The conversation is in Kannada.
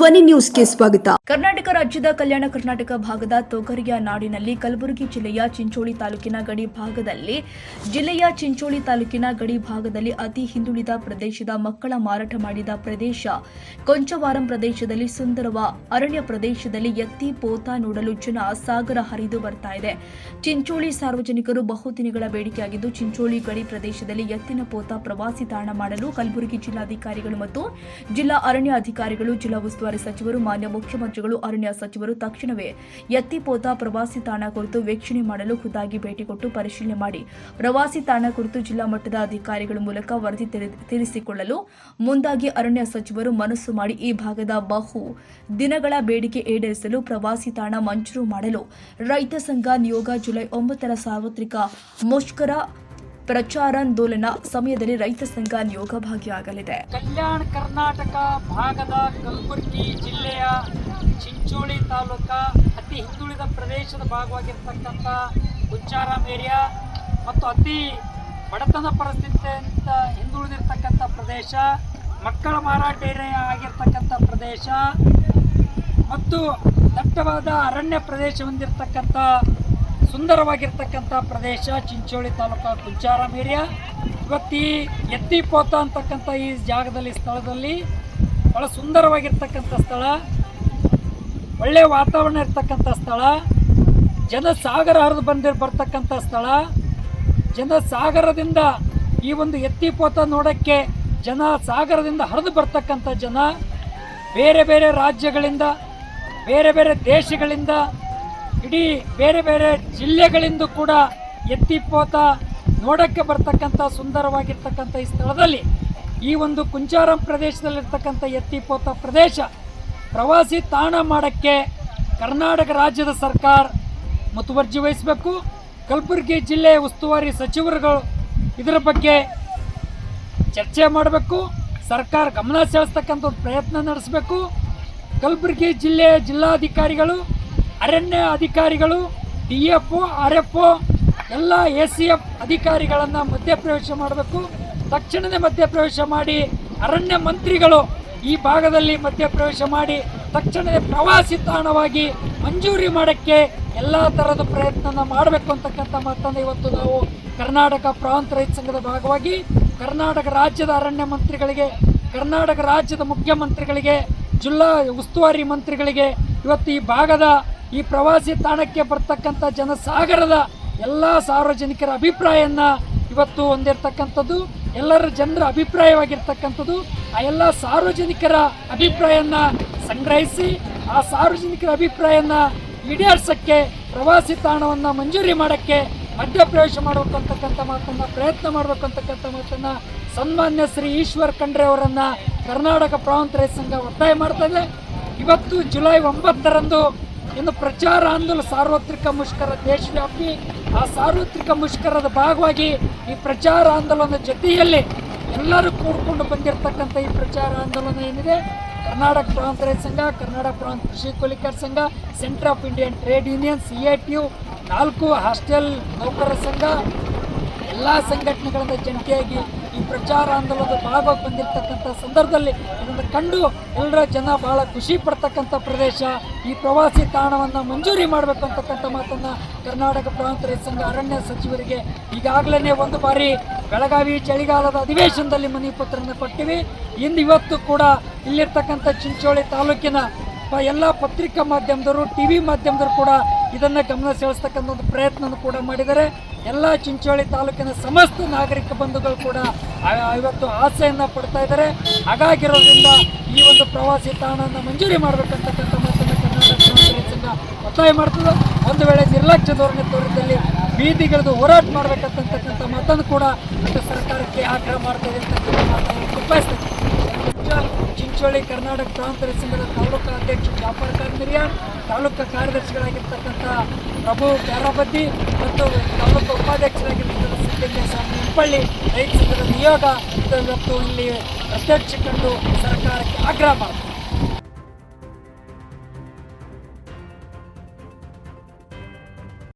ಧ್ವನಿ ನ್ಯೂಸ್ಗೆ ಸ್ವಾಗತ. ಕರ್ನಾಟಕ ರಾಜ್ಯದ ಕಲ್ಯಾಣ ಕರ್ನಾಟಕ ಭಾಗದ ತೊಗರಿಯ ನಾಡಿನಲ್ಲಿ ಕಲಬುರಗಿ ಜಿಲ್ಲೆಯ ಚಿಂಚೋಳಿ ತಾಲೂಕಿನ ಗಡಿ ಭಾಗದಲ್ಲಿ, ಜಿಲ್ಲೆಯ ಚಿಂಚೋಳಿ ತಾಲೂಕಿನ ಗಡಿ ಭಾಗದಲ್ಲಿ ಅತಿ ಹಿಂದುಳಿದ ಪ್ರದೇಶದ ಮಕ್ಕಳ ಮಾರಾಟ ಮಾಡಿದ ಪ್ರದೇಶ, ಕೊಂಚವಾರಂ ಪ್ರದೇಶದಲ್ಲಿ ಸುಂದರವ ಅರಣ್ಯ ಪ್ರದೇಶದಲ್ಲಿ ಎತ್ತಿ ಪೋತ ನೋಡಲು ಜನ ಸಾಗರ ಹರಿದು ಬರ್ತಾ ಇದೆ. ಚಿಂಚೋಳಿ ಸಾರ್ವಜನಿಕರು ಬಹುದಿನಗಳ ಬೇಡಿಕೆಯಾಗಿದ್ದು, ಚಿಂಚೋಳಿ ಗಡಿ ಪ್ರದೇಶದಲ್ಲಿ ಎತ್ತಿನ ಪೋತ ಪ್ರವಾಸಿ ತಾಣ ಮಾಡಲು ಕಲಬುರಗಿ ಜಿಲ್ಲಾಧಿಕಾರಿಗಳು ಮತ್ತು ಜಿಲ್ಲಾ ಅರಣ್ಯ ಅಧಿಕಾರಿಗಳು ಜಿಲ್ಲಾ ಉಸ್ತುವಾರಿ ಸಚಿವರು, ಮಾನ್ಯ ಮುಖ್ಯಮಂತ್ರಿಗಳು, ಅರಣ್ಯ ಸಚಿವರು ತಕ್ಷಣವೇ ಎತ್ತಿಪೋತ ಪ್ರವಾಸಿ ತಾಣ ಕುರಿತು ವೀಕ್ಷಣೆ ಮಾಡಲು ಖುದ್ದಾಗಿ ಭೇಟಿ ಕೊಟ್ಟು ಪರಿಶೀಲನೆ ಮಾಡಿ. ಪ್ರವಾಸಿ ತಾಣ ಕುರಿತು ಜಿಲ್ಲಾ ಮಟ್ಟದ ಅಧಿಕಾರಿಗಳ ಮೂಲಕ ವರದಿ ತಿಳಿ- ತಿಳಿಸಿಕೊಳ್ಳಲು ಮುಂದಾಗಿ ಅರಣ್ಯ ಸಚಿವರು ಮನಸ್ಸು ಮಾಡಿ ಈ ಭಾಗದ ಬಹು ದಿನಗಳ ಬೇಡಿಕೆ ಈಡೇರಿಸಲು ಪ್ರವಾಸಿ ತಾಣ ಮಂಜೂರು ಮಾಡಲು ರೈತ ಸಂಘ ನಿಯೋಗ ಜುಲೈ ಒಂಬತ್ತರ ಸಾರ್ವತ್ರಿಕ ಮುಷ್ಕರ ಪ್ರಚಾರಾಂದೋಲನ ಸಮಯದಲ್ಲಿ ರೈತ ಸಂಘ ನಿಯೋಗ ಭಾಗಿಯಾಗಲಿದೆ. ಕಲ್ಯಾಣ ಕರ್ನಾಟಕ ಭಾಗದ ಕಲಬುರಗಿ ಜಿಲ್ಲೆಯ ಚಿಂಚೋಳಿ ತಾಲೂಕ ಅತಿ ಹಿಂದುಳಿದ ಪ್ರದೇಶದ ಭಾಗವಾಗಿರ್ತಕ್ಕಂಥ ಗುಂಚಾರಾಮ್ ಏರಿಯಾ ಮತ್ತು ಅತಿ ಬಡತನ ಪರಿಸ್ಥಿತಿಯಿಂದ ಹಿಂದುಳಿದಿರ್ತಕ್ಕಂಥ ಪ್ರದೇಶ, ಮಕ್ಕಳ ಮಾರಾಟ ಏರಿಯಾ ಆಗಿರ್ತಕ್ಕಂಥ ಪ್ರದೇಶ ಮತ್ತು ದಟ್ಟವಾದ ಅರಣ್ಯ ಪ್ರದೇಶ ಹೊಂದಿರತಕ್ಕಂಥ ಸುಂದರವಾಗಿರ್ತಕ್ಕಂಥ ಪ್ರದೇಶ ಚಿಂಚೋಳಿ ತಾಲೂಕು ಕುಂಚಾರಾಮ್ ಏರಿಯಾ ಇವತ್ತು ಎತ್ತಿಪೋತ ಅಂತಕ್ಕಂಥ ಈ ಜಾಗದಲ್ಲಿ, ಸ್ಥಳದಲ್ಲಿ ಭಾಳ ಸುಂದರವಾಗಿರ್ತಕ್ಕಂಥ ಸ್ಥಳ. ಒಳ್ಳೆಯ ವಾತಾವರಣ ಇರ್ತಕ್ಕಂಥ ಸ್ಥಳ. ಜನಸಾಗರ ಹರಿದು ಬಂದಿರ್, ಬರ್ತಕ್ಕಂಥ ಸ್ಥಳ. ಜನಸಾಗರದಿಂದ ಈ ಒಂದು ಎತ್ತಿಪೋತ ನೋಡೋಕ್ಕೆ ಜನ ಸಾಗರದಿಂದ ಹರಿದು ಬರ್ತಕ್ಕಂಥ ಜನ. ಬೇರೆ ಬೇರೆ ರಾಜ್ಯಗಳಿಂದ, ಬೇರೆ ಬೇರೆ ದೇಶಗಳಿಂದ ಇಡೀ ಬೇರೆ ಬೇರೆ ಜಿಲ್ಲೆಗಳಿಂದ ಕೂಡ ಎತ್ತಿಪೋತ ನೋಡೋಕ್ಕೆ ಬರ್ತಕ್ಕಂಥ ಸುಂದರವಾಗಿರ್ತಕ್ಕಂಥ ಈ ಸ್ಥಳದಲ್ಲಿ ಈ ಒಂದು ಕುಂಚಾರಂ ಪ್ರದೇಶದಲ್ಲಿರ್ತಕ್ಕಂಥ ಎತ್ತಿಪೋತ ಪ್ರದೇಶ ಪ್ರವಾಸಿ ತಾಣ ಮಾಡೋಕ್ಕೆ ಕರ್ನಾಟಕ ರಾಜ್ಯದ ಸರ್ಕಾರ ಮುತುವರ್ಜಿ ವಹಿಸಬೇಕು. ಕಲಬುರಗಿ ಜಿಲ್ಲೆಯ ಉಸ್ತುವಾರಿ ಸಚಿವರುಗಳು ಇದರ ಬಗ್ಗೆ ಚರ್ಚೆ ಮಾಡಬೇಕು. ಸರ್ಕಾರ ಗಮನ ಸೆಳೆಸ್ತಕ್ಕಂಥ ಪ್ರಯತ್ನ ನಡೆಸಬೇಕು. ಕಲಬುರಗಿ ಜಿಲ್ಲೆಯ ಜಿಲ್ಲಾಧಿಕಾರಿಗಳು ಅರಣ್ಯ ಅಧಿಕಾರಿಗಳು, D F O, R F O, ಎಲ್ಲ ಎ ಸಿ ಎಫ್ ಅಧಿಕಾರಿಗಳನ್ನು ಮಧ್ಯಪ್ರವೇಶ ಮಾಡಬೇಕು. ತಕ್ಷಣವೇ ಮಧ್ಯಪ್ರವೇಶ ಮಾಡಿ ಅರಣ್ಯ ಮಂತ್ರಿಗಳು ಈ ಭಾಗದಲ್ಲಿ ಮಧ್ಯಪ್ರವೇಶ ಮಾಡಿ ತಕ್ಷಣವೇ ಪ್ರವಾಸಿ ತಾಣವಾಗಿ ಮಂಜೂರಿ ಮಾಡೋಕ್ಕೆ ಎಲ್ಲ ಥರದ ಪ್ರಯತ್ನನ ಮಾಡಬೇಕು ಅಂತಕ್ಕಂಥ ಮಾತನ್ನು ಇವತ್ತು ನಾವು ಕರ್ನಾಟಕ ಪ್ರಾಂತ ರೈತ ಸಂಘದ ಭಾಗವಾಗಿ, ಕರ್ನಾಟಕ ರಾಜ್ಯದ ಅರಣ್ಯ ಮಂತ್ರಿಗಳಿಗೆ, ಕರ್ನಾಟಕ ರಾಜ್ಯದ ಮುಖ್ಯಮಂತ್ರಿಗಳಿಗೆ, ಜಿಲ್ಲಾ ಉಸ್ತುವಾರಿ ಮಂತ್ರಿಗಳಿಗೆ ಇವತ್ತು ಈ ಭಾಗದ ಈ ಪ್ರವಾಸಿ ತಾಣಕ್ಕೆ ಬರ್ತಕ್ಕಂಥ ಜನಸಾಗರದ ಎಲ್ಲ ಸಾರ್ವಜನಿಕರ ಅಭಿಪ್ರಾಯವನ್ನು ಇವತ್ತು ಹೊಂದಿರತಕ್ಕಂಥದ್ದು, ಎಲ್ಲರ ಜನರ ಅಭಿಪ್ರಾಯವಾಗಿರ್ತಕ್ಕಂಥದ್ದು, ಆ ಎಲ್ಲ ಸಾರ್ವಜನಿಕರ ಅಭಿಪ್ರಾಯನ ಸಂಗ್ರಹಿಸಿ, ಆ ಸಾರ್ವಜನಿಕರ ಅಭಿಪ್ರಾಯನ ಈಡೇರಿಸೋಕ್ಕೆ, ಪ್ರವಾಸಿ ತಾಣವನ್ನು ಮಂಜೂರಿ ಮಾಡೋಕ್ಕೆ ಮಧ್ಯಪ್ರವೇಶ ಮಾಡಬೇಕಂತಕ್ಕಂಥ ಮಾತನ್ನು, ಪ್ರಯತ್ನ ಮಾಡಬೇಕು ಅಂತಕ್ಕಂಥ ಮಾತನ್ನು ಸನ್ಮಾನ್ಯ ಶ್ರೀ ಈಶ್ವರ್ ಖಂಡ್ರೆ ಅವರನ್ನು ಕರ್ನಾಟಕ ಪ್ರಾಂತ ರೈತ ಸಂಘ ಒತ್ತಾಯ ಮಾಡ್ತಾ ಇವತ್ತು ಜುಲೈ ಒಂಬತ್ತರಂದು ಇನ್ನು ಪ್ರಚಾರ ಆಂದೋಲನ ಸಾರ್ವತ್ರಿಕ ಮುಷ್ಕರ ದೇಶವ್ಯಾಪಿ, ಆ ಸಾರ್ವತ್ರಿಕ ಮುಷ್ಕರದ ಭಾಗವಾಗಿ ಈ ಪ್ರಚಾರ ಆಂದೋಲನದ ಜೊತೆಯಲ್ಲಿ ಎಲ್ಲರೂ ಕೂಡಿಕೊಂಡು ಬಂದಿರತಕ್ಕಂಥ ಈ ಪ್ರಚಾರ ಆಂದೋಲನ ಏನಿದೆ? ಕರ್ನಾಟಕ ಪ್ರಾಂತ ರೈತ ಸಂಘ, ಕರ್ನಾಟಕ ಪ್ರಾಂತ ಕೃಷಿ ಕೂಲಿಕರ ಸಂಘ, Centre of Indian Trade Union, C I T U, ನಾಲ್ಕು ಹಾಸ್ಟೆಲ್ ನೌಕರರ ಸಂಘ, ಎಲ್ಲ ಸಂಘಟನೆಗಳಿಂದ ಜಂಟಿಯಾಗಿ ಪ್ರಚಾರ ಆಂದೋಲನದ ಭಾಗವಾಗಿ ಬಂದಿರತಕ್ಕಂಥ ಸಂದರ್ಭದಲ್ಲಿ ಇದನ್ನು ಕಂಡು ಎಲ್ಲರ ಜನ ಬಹಳ ಖುಷಿ ಪಡ್ತಕ್ಕಂಥ ಪ್ರದೇಶ. ಈ ಪ್ರವಾಸಿ ತಾಣವನ್ನು ಮಂಜೂರಿ ಮಾಡಬೇಕು ಅಂತಕ್ಕಂಥ ಮಾತನ್ನು ಕರ್ನಾಟಕ ಪ್ರಾಂತ ರೈತ ಸಂಘ ಅರಣ್ಯ ಸಚಿವರಿಗೆ ಈಗಾಗಲೇ ಒಂದು ಬಾರಿ ಬೆಳಗಾವಿ ಚಳಿಗಾಲದ ಅಧಿವೇಶನದಲ್ಲಿ ಮನವಿ ಪತ್ರವನ್ನು ಕೊಟ್ಟಿವಿ. ಇಂದು ಇವತ್ತು ಕೂಡ ಇಲ್ಲಿರ್ತಕ್ಕಂಥ ಚಿಂಚೋಳಿ ತಾಲೂಕಿನ ಎಲ್ಲ ಪತ್ರಿಕಾ ಮಾಧ್ಯಮದವರು, ಟಿ ವಿ ಮಾಧ್ಯಮದವರು ಕೂಡ ಇದನ್ನು ಗಮನ ಸೆಳೆಸ್ತಕ್ಕಂಥ ಒಂದು ಪ್ರಯತ್ನವನ್ನು ಕೂಡ ಮಾಡಿದ್ದಾರೆ. ಎಲ್ಲ ಚಿಂಚೋಳಿ ತಾಲೂಕಿನ ಸಮಸ್ತ ನಾಗರಿಕ ಬಂಧುಗಳು ಕೂಡ ಇವತ್ತು ಆಸೆಯನ್ನು ಪಡ್ತಾ ಇದ್ದಾರೆ. ಹಾಗಾಗಿರೋದ್ರಿಂದ ಈ ಒಂದು ಪ್ರವಾಸಿ ತಾಣನ ಮಂಜೂರಿ ಮಾಡಬೇಕಂತಕ್ಕಂಥ ಮಾತನ್ನು ಕರ್ನಾಟಕ ಒತ್ತಾಯ ಮಾಡ್ತದೆ. ಒಂದು ವೇಳೆ ನಿರ್ಲಕ್ಷ್ಯ ಧೋರಣೆ ತೋರಿದಲ್ಲಿ ಬೀದಿಗಿಳಿದು ಹೋರಾಟ ಮಾಡಬೇಕಂತಕ್ಕಂಥ ಮಾತನ್ನು ಕೂಡ ಸರ್ಕಾರಕ್ಕೆ ಆಗ್ರಹ ಮಾಡ್ತಾ ಇದೆ ಅಂತಕ್ಕಂಥ ಮಾತನ್ನು ಚಿಂಚೋಳಿ ಕರ್ನಾಟಕ ಪ್ರಾಂತರ ರೈತ ಸಂಘದ ತಾಲೂಕು ಅಧ್ಯಕ್ಷ ಖಾನ್ ಮಿರಿಯಾನ್ ತಾಲೂಕು ಕಾರ್ಯದರ್ಶಿಗಳಾಗಿರ್ತಕ್ಕಂಥ ಪ್ರಭು ಪ್ಯಾರಾಬದ್ದಿ ಮತ್ತು ತಾಲೂಕು ಉಪಾಧ್ಯಕ್ಷರಾಗಿರ್ತಕ್ಕಂಥ ಸಿದ್ದಲಿಂಗ ಸ್ವಾಮಿ ಹಿಂಪಳ್ಳಿ ರೈತ ಸಂಘದ ನಿಯೋಗ ಇಲ್ಲಿ ಅಧ್ಯಕ್ಷ ಕಂಡು ಸರ್ಕಾರಕ್ಕೆ ಆಗ್ರಹ ಮಾಡ್ತಾರೆ.